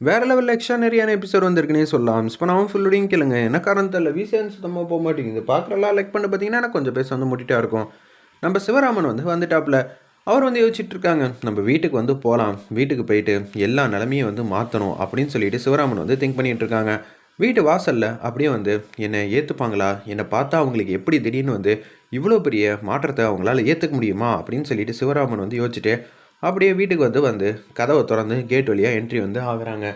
வேற லெவலில் எக்ஸ்ட்ரானரியான எபிசோட் வந்திருக்குனே சொல்லலாம். மிஸ் பண்ணாமல் ஃபுல்லோடையும் கேளுங்க. என்ன காரணம் தெரியல? விசிஎன் சுத்தமாக போக மாட்டேங்குது. பார்க்குறலாம் லைக் பண்ணி பார்த்தீங்கன்னா எனக்கு கொஞ்சம் பேச வந்து முட்டிட்டா இருக்கும். நம்ம சிவராமன் வந்து வந்துட்டாப்புல. அவர் வந்து யோசிச்சுட்டு இருக்காங்க. நம்ம வீட்டுக்கு வந்து போகலாம் வீட்டுக்கு போயிட்டு எல்லா நிலமையும் வந்து மாற்றணும் அப்படின்னு சொல்லிட்டு சிவராமன் வந்து திங்க் பண்ணிகிட்டு இருக்காங்க. வீட்டு வாசலில் அப்படியே வந்து என்னை ஏற்றுப்பாங்களா என்னை பார்த்தா அவங்களுக்கு எப்படி திடீர்னு வந்து இவ்வளோ பெரிய மாற்றத்தை அவங்களால ஏற்றுக்க முடியுமா? அப்படின்னு சொல்லிட்டு சிவராமன் வந்து யோசிச்சுட்டு அப்படியே வீட்டுக்கு வந்து வந்து கதவை திறந்து கேட் வழியாக என்ட்ரி வந்து ஆகுறாங்க.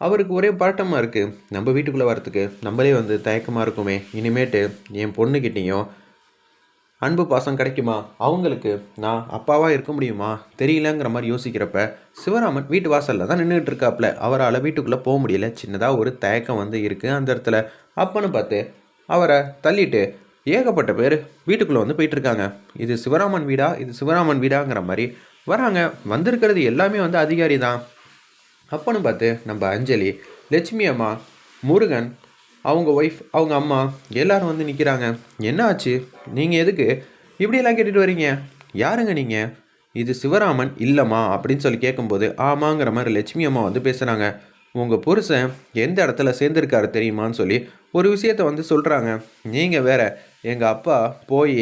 அவருக்கு ஒரே பழட்டமாக இருக்குது நம்ம வீட்டுக்குள்ளே வரத்துக்கு நம்மளே வந்து தயக்கமாக இருக்குமே. இனிமேட்டு என் பொண்ணுக்கிட்டேயும் அன்பு பாசம் கிடைக்குமா? அவங்களுக்கு நான் அப்பாவாக இருக்க முடியுமா? தெரியலங்கிற மாதிரி யோசிக்கிறப்ப சிவராமன் வீட்டு வாசலில் தான் நின்றுட்டு இருக்காப்புல அவரால் வீட்டுக்குள்ளே போக முடியல. சின்னதாக ஒரு தயக்கம் வந்து இருக்குது அந்த இடத்துல. அப்பன்னு பார்த்து அவரை தள்ளிட்டு ஏகப்பட்ட பேர் வீட்டுக்குள்ளே வந்து போயிட்டுருக்காங்க இது சிவராமன் வீடா? இது சிவராமன் வீடாங்கிற மாதிரி வராங்க வந்திருக்கிறது எல்லாமே வந்து அதிகாரி தான் அப்போன்னு பார்த்து நம்ம அஞ்சலி லட்சுமி அம்மா முருகன் அவங்க ஒய்ஃப் அவங்க அம்மா எல்லாரும் வந்து நிற்கிறாங்க என்ன ஆச்சு? நீங்கள் எதுக்கு? இப்படியெல்லாம் கேட்டுட்டு வரீங்க? யாருங்க நீங்கள் இது சிவராமன் இல்லைம்மா அப்படின்னு சொல்லி கேட்கும்போது ஆமாங்கிற மாதிரி லட்சுமி அம்மா வந்து பேசுகிறாங்க உங்கள் புருஷன் எந்த இடத்துல சேர்ந்துருக்காரு தெரியுமான்னு சொல்லி ஒரு விஷயத்த வந்து சொல்கிறாங்க நீங்கள் வேற எங்கள் அப்பா போய்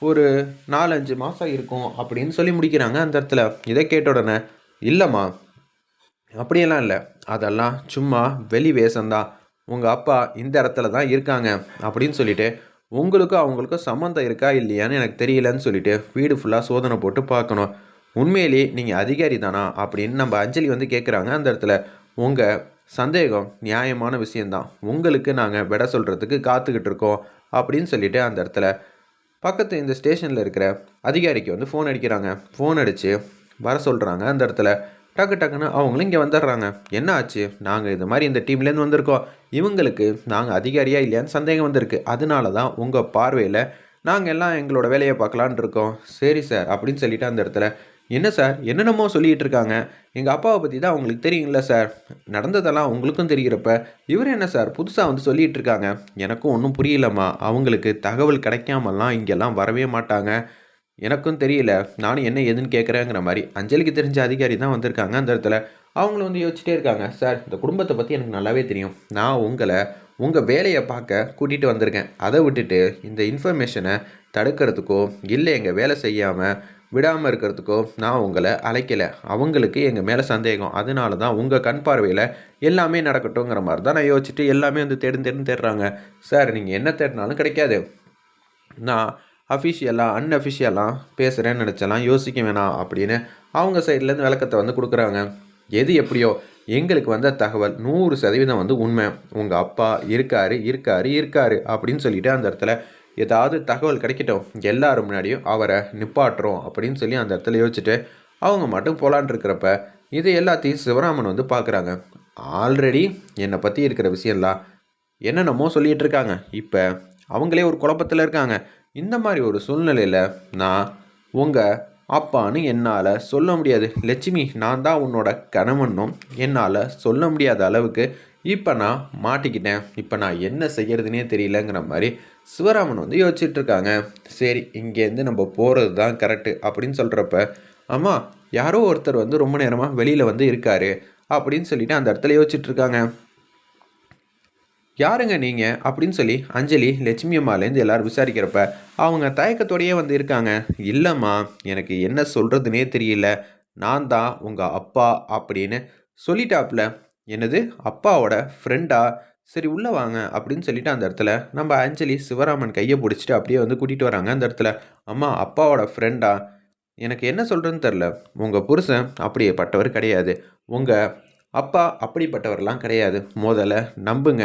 ஒரு நாலஞ்சு மாதம் இருக்கும் அப்படின்னு சொல்லி முடிக்கிறாங்க அந்த இடத்துல. இதை கேட்ட உடனே இல்லைம்மா அப்படியெல்லாம் இல்லை. அதெல்லாம் சும்மா வெளி வேஷம்தான் உங்கள் அப்பா இந்த இடத்துல தான் இருக்காங்க அப்படின்னு சொல்லிட்டு உங்களுக்கும் அவங்களுக்கும் சம்மந்தம் இருக்கா இல்லையான்னு எனக்கு தெரியலன்னு சொல்லிட்டு வீடு ஃபுல்லாக சோதனை போட்டு பார்க்கணும். உண்மையிலேயே நீங்கள் அதிகாரி தானா? அப்படின்னு நம்ம அஞ்சலி வந்து கேட்குறாங்க அந்த இடத்துல. உங்கள் சந்தேகம் நியாயமான விஷயந்தான் உங்களுக்கு நாங்கள் விட சொல்கிறதுக்கு காத்துக்கிட்டு இருக்கோம் அப்படின்னு சொல்லிட்டு அந்த இடத்துல பக்கத்து இந்த ஸ்டேஷனில் இருக்கிற அதிகாரிக்கு வந்து ஃபோன் அடிக்கிறாங்க. ஃபோன் அடித்து வர சொல்கிறாங்க அந்த இடத்துல டக்கு டக்குன்னு அவங்களும் இங்கே வந்துடுறாங்க. என்ன ஆச்சு? நாங்கள் இது மாதிரி இந்த டீம்லேருந்து வந்திருக்கோம். இவங்களுக்கு நாங்கள் அதிகாரியாக இல்லையான்னு சந்தேகம் வந்திருக்கு. அதனால தான் உங்கள் பார்வையில் நாங்கள் எல்லாம் எங்களோட வேலையை பார்க்கலான் இருக்கோம். சரி சார் அப்படின்னு சொல்லிட்டு அந்த இடத்துல என்ன சார்? என்னென்னமோ சொல்லிகிட்டு இருக்காங்க எங்கள் அப்பாவை பற்றி தான் உங்களுக்கு தெரியுங்கள சார். நடந்ததெல்லாம் உங்களுக்கும் தெரிகிறப்ப இவர் என்ன சார் புதுசாக வந்து சொல்லிகிட்டு இருக்காங்க எனக்கும் ஒன்றும் புரியலம்மா. அவங்களுக்கு தகவல் கிடைக்காமலாம் இங்கெல்லாம் வரவே மாட்டாங்க. எனக்கும் தெரியல. நானும் என்ன ஏதுன்னு கேட்குறேங்கிற மாதிரி. அஞ்சலிக்கு தெரிஞ்ச அதிகாரி தான் வந்திருக்காங்க அந்த இடத்துல. அவங்களும் வந்து யோசிச்சுட்டே இருக்காங்க. சார் இந்த குடும்பத்தை பற்றி எனக்கு நல்லாவே தெரியும். நான் உங்களை உங்கள் வேலையை பார்க்க கூட்டிகிட்டு வந்திருக்கேன். அதை விட்டுட்டு இந்த இன்ஃபர்மேஷனை தடுக்கிறதுக்கோ இல்லை எங்கள் வேலை செய்யாமல் விடாமல் இருக்கிறதுக்கோ நான் உங்களை அழைக்கலை. அவங்களுக்கு எங்கள் மேலே சந்தேகம். அதனால தான் உங்கள் கண் பார்வையில் எல்லாமே நடக்கட்டுங்கிற மாதிரி தான் நான் யோசிச்சுட்டு எல்லாமே வந்து தேடும் தேடும் தேடுறாங்க. சார் நீங்கள் என்ன தேடினாலும் கிடைக்காது. நான் அஃபிஷியலாக அன்அஃபிஷியலாக பேசுகிறேன்னு நினச்சலாம் யோசிக்க வேணாம் அப்படின்னு அவங்க சைட்லேருந்து விளக்கத்தை வந்து கொடுக்குறாங்க. எது எப்படியோ எங்களுக்கு வந்த தகவல் நூறு சதவீதம் வந்து உண்மை. உங்கள் அப்பா இருக்காரு இருக்காரு இருக்காரு அப்படின்னு சொல்லிட்டு அந்த இடத்துல ஏதாவது தகவல் கிடைக்கட்டும் எல்லாரும் முன்னாடியும் அவரை நிப்பாட்டுறோம் அப்படின்னு சொல்லி அந்த இடத்துல யோசிச்சுட்டு அவங்க மட்டும் போலான் இருக்கிறப்ப இது எல்லாத்தையும் சிவராமன் வந்து பார்க்குறாங்க. ஆல்ரெடி என்னை பற்றி இருக்கிற விஷயம்லாம் என்னென்னமோ சொல்லிகிட்டு இருக்காங்க. இப்போ அவங்களே ஒரு குழப்பத்தில் இருக்காங்க. இந்த மாதிரி ஒரு சூழ்நிலையில் நான் உங்கள் அப்பான்னு என்னால் சொல்ல முடியாது. லட்சுமி நான் தான் உன்னோட கணவனும் என்னால் சொல்ல முடியாத அளவுக்கு இப்போ நான் மாட்டிக்கிட்டேன். இப்போ நான் என்ன செய்கிறதுனே தெரியலங்கிற மாதிரி சிவராமன் வந்து யோசிச்சுட்ருக்காங்க. சரி இங்கேருந்து நம்ம போகிறது தான் கரெக்டு அப்படின்னு சொல்கிறப்ப அம்மா யாரோ ஒருத்தர் வந்து ரொம்ப நேரமாக வெளியில் வந்து இருக்காரு அப்படின்னு சொல்லிட்டு அந்த இடத்துல யோசிச்சுட்ருக்காங்க. யாருங்க நீங்கள் அப்படின்னு சொல்லி அஞ்சலி லட்சுமி அம்மாலேருந்து எல்லோரும் விசாரிக்கிறப்ப அவங்க தயக்கத்தோடையே வந்து இருக்காங்க. இல்லைம்மா எனக்கு என்ன சொல்கிறதுனே தெரியல. நான் தான் உங்கள் அப்பா அப்படின்னு சொல்லிட்டாப்புல என்னது? அப்பாவோட ஃப்ரெண்டா சரி உள்ளே வாங்க அப்படின்னு சொல்லிட்டு அந்த இடத்துல நம்ம அஞ்சலி சிவராமன் கையை பிடிச்சிட்டு அப்படியே வந்து கூட்டிகிட்டு வராங்க அந்த இடத்துல. அம்மா அப்பாவோட ஃப்ரெண்டா எனக்கு என்ன சொல்கிறேன்னு தெரில உங்கள் புருஷன் அப்படியேப்பட்டவர் கிடையாது. உங்கள் அப்பா அப்படிப்பட்டவர்லாம் கிடையாது. முதல்ல நம்புங்க.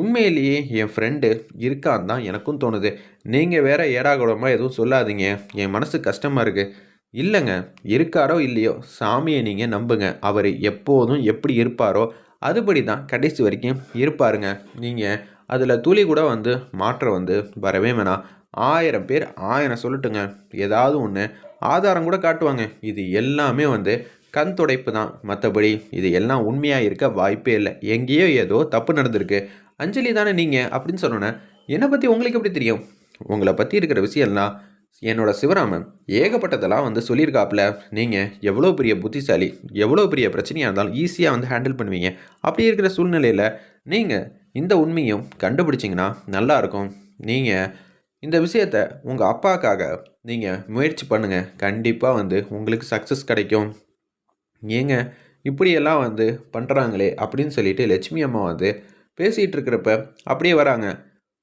உண்மையிலேயே என் ஃப்ரெண்டு இருக்கான்னு தான் எனக்கும் தோணுது. நீங்கள் வேற ஏடாகூடமாக எதுவும் சொல்லாதீங்க. என் மனசு கஷ்டமாக இருக்குது இல்லைங்க. இருக்காரோ இல்லையோ சாமியை நீங்கள் நம்புங்க. அவர் எப்போதும் எப்படி இருப்பாரோ அதுபடி தான் கடைசி வரைக்கும் இருப்பாருங்க. நீங்கள் அதில் துளி கூட வந்து மாற்றம் வந்து வரவே வேணாம். ஆயிரம் பேர் ஆயிரம் சொல்லட்டுங்க. ஏதாவது ஒன்று ஆதாரம் கூட காட்டுவாங்க. இது எல்லாமே வந்து கண் துடைப்பு தான். மற்றபடி இது எல்லாம் உண்மையாக இருக்க வாய்ப்பே இல்லை. எங்கேயோ ஏதோ தப்பு நடந்திருக்கு. அஞ்சலி தானே நீங்கள் அப்படின்னு சொன்னோன்னே என்னை பற்றி உங்களுக்கு எப்படி தெரியும்? உங்களை பற்றி இருக்கிற விஷயம்லாம் என்னோட சிவராமன் ஏகப்பட்டதெல்லாம் வந்து சொல்லியிருக்காப்புல. நீங்கள் எவ்வளோ பெரிய புத்திசாலி எவ்வளோ பெரிய பிரச்சனையாக இருந்தாலும் ஈஸியாக வந்து ஹேண்டில் பண்ணுவீங்க. அப்படி இருக்கிற சூழ்நிலையில் நீங்கள் இந்த உண்மையும் கண்டுபிடிச்சிங்கன்னா நல்லாயிருக்கும் நீங்கள் இந்த விஷயத்த உங்கள் அப்பாக்காக நீங்கள் முயற்சி பண்ணுங்கள் கண்டிப்பாக வந்து உங்களுக்கு சக்ஸஸ் கிடைக்கும். ஏங்க இப்படியெல்லாம் வந்து பண்ணுறாங்களே அப்படின்னு சொல்லிட்டு லட்சுமி அம்மா வந்து பேசிகிட்டு இருக்கிறப்ப அப்படியே வராங்க.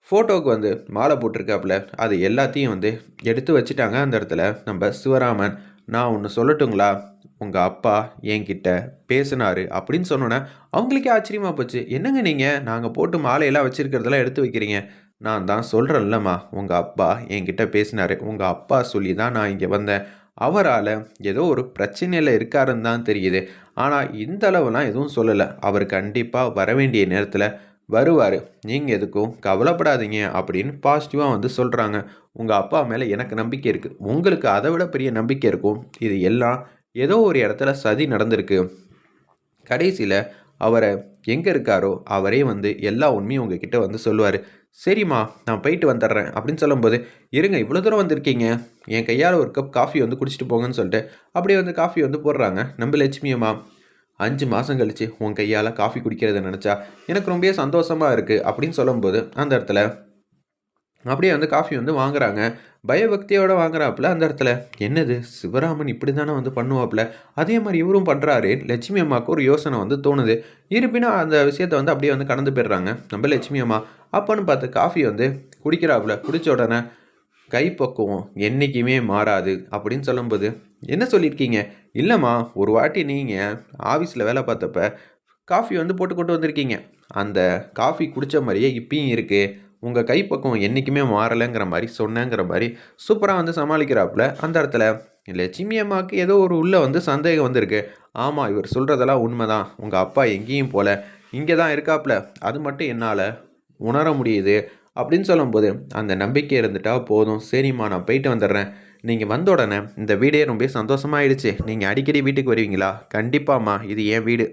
ஃபோட்டோவுக்கு வந்து மாலை போட்டிருக்காப்புல அது எல்லாத்தையும் வந்து எடுத்து வச்சுட்டாங்க அந்த இடத்துல. நம்ம சிவராமன் நான் ஒன்று சொல்லட்டுங்களா? உங்கள் அப்பா என்கிட்ட பேசினாரு அப்படின்னு சொன்னோன்னே அவங்களுக்கே ஆச்சரியமாக போச்சு. என்னங்க நீங்கள் நாங்கள் போட்டு மாலையெல்லாம் வச்சுருக்கிறதெல்லாம் எடுத்து வைக்கிறீங்க. நான் தான் சொல்கிறேன்லம்மா உங்கள் அப்பா என்கிட்ட பேசினார். உங்கள் அப்பா சொல்லி தான் நான் இங்கே வந்தேன். அவரால் ஏதோ ஒரு பிரச்சனையில் இருக்காருன்னு தான் தெரியுது. ஆனால் இந்த அளவுலாம் எதுவும் சொல்லலை. அவர் கண்டிப்பாக வர வேண்டிய நேரத்தில் வருவார். நீங்கள் எதுக்கும் கவலைப்படாதீங்க அப்படின்னு பாசிட்டிவாக வந்து சொல்கிறாங்க உங்கள் அப்பா மேலே எனக்கு நம்பிக்கை இருக்குது உங்களுக்கு அதை விட பெரிய நம்பிக்கை இருக்கும். இது எல்லாம் ஏதோ ஒரு இடத்துல சதி நடந்திருக்கு. கடைசியில் அவரை எங்கே இருக்காரோ அவரே வந்து எல்லா உண்மையும் உங்ககிட்ட வந்து சொல்லுவார். சரிம்மா நான் போயிட்டு வந்துடுறேன் அப்படின்னு சொல்லும்போது இருங்க இவ்வளோ தூரம் வந்திருக்கீங்க. என் கையால் ஒரு கப் காஃபி வந்து குடிச்சிட்டு போங்கன்னு சொல்லிட்டு அப்படியே வந்து காஃபி வந்து போடுறாங்க. நம்ம லட்சுமியம்மா அஞ்சு மாதம் கழித்து உன் கையால் காஃபி குடிக்கிறத நினச்சா எனக்கு ரொம்பவே சந்தோஷமாக இருக்குது அப்படின்னு சொல்லும்போது அந்த இடத்துல அப்படியே வந்து காஃபி வந்து வாங்குறாங்க. பயபக்தியோட வாங்குறாப்புல அந்த இடத்துல என்னது சிவராமன் இப்படி தானே வந்து பண்ணுவாப்புல? அதே மாதிரி இவரும் பண்ணுறாரு லட்சுமி அம்மாவுக்கு ஒரு யோசனை வந்து தோணுது. இருப்பினும் அந்த விஷயத்த வந்து அப்படியே வந்து கடந்து போயிடுறாங்க. நம்ம லட்சுமி அம்மா அப்போன்னு பார்த்து காஃபி வந்து குடிக்கிறாப்புல குடித்த உடனே கைப்பக்குவம் என்றைக்குமே மாறாது அப்படின்னு சொல்லும்போது என்ன சொல்லியிருக்கீங்க? இல்லைம்மா ஒரு வாட்டி நீங்கள் ஆஃபீஸில் வேலை பார்த்தப்ப காஃபி வந்து போட்டு கொண்டு வந்திருக்கீங்க. அந்த காஃபி குடித்த மாதிரியே இப்பயும் இருக்குது உங்கள் கைப்பக்கம் என்றைக்குமே மாறலைங்கிற மாதிரி சொன்னேங்கிற மாதிரி சூப்பராக வந்து சமாளிக்கிறாப்புல. அந்த இடத்துல லட்சுமி அம்மாவுக்கு ஏதோ ஒரு உள்ளே வந்து சந்தேகம் வந்திருக்கு. ஆமாம் இவர் சொல்கிறதெல்லாம் உண்மை தான் உங்கள் அப்பா எங்கேயும் போல். இங்கே தான் இருக்காப்புல. அது மட்டும் என்னால் உணர முடியுது. அப்படின்னு சொல்லும்போது அந்த நம்பிக்கை இருந்துட்டால் போதும். சரிம்மா நான் போயிட்டு வந்துடுறேன். நீங்கள் வந்த உடனே இந்த வீடே ரொம்ப சந்தோஷமாயிடுச்சு. நீங்கள் அடிக்கடி வீட்டுக்கு வருவீங்களா? கண்டிப்பாம்மா இது என் வீடு.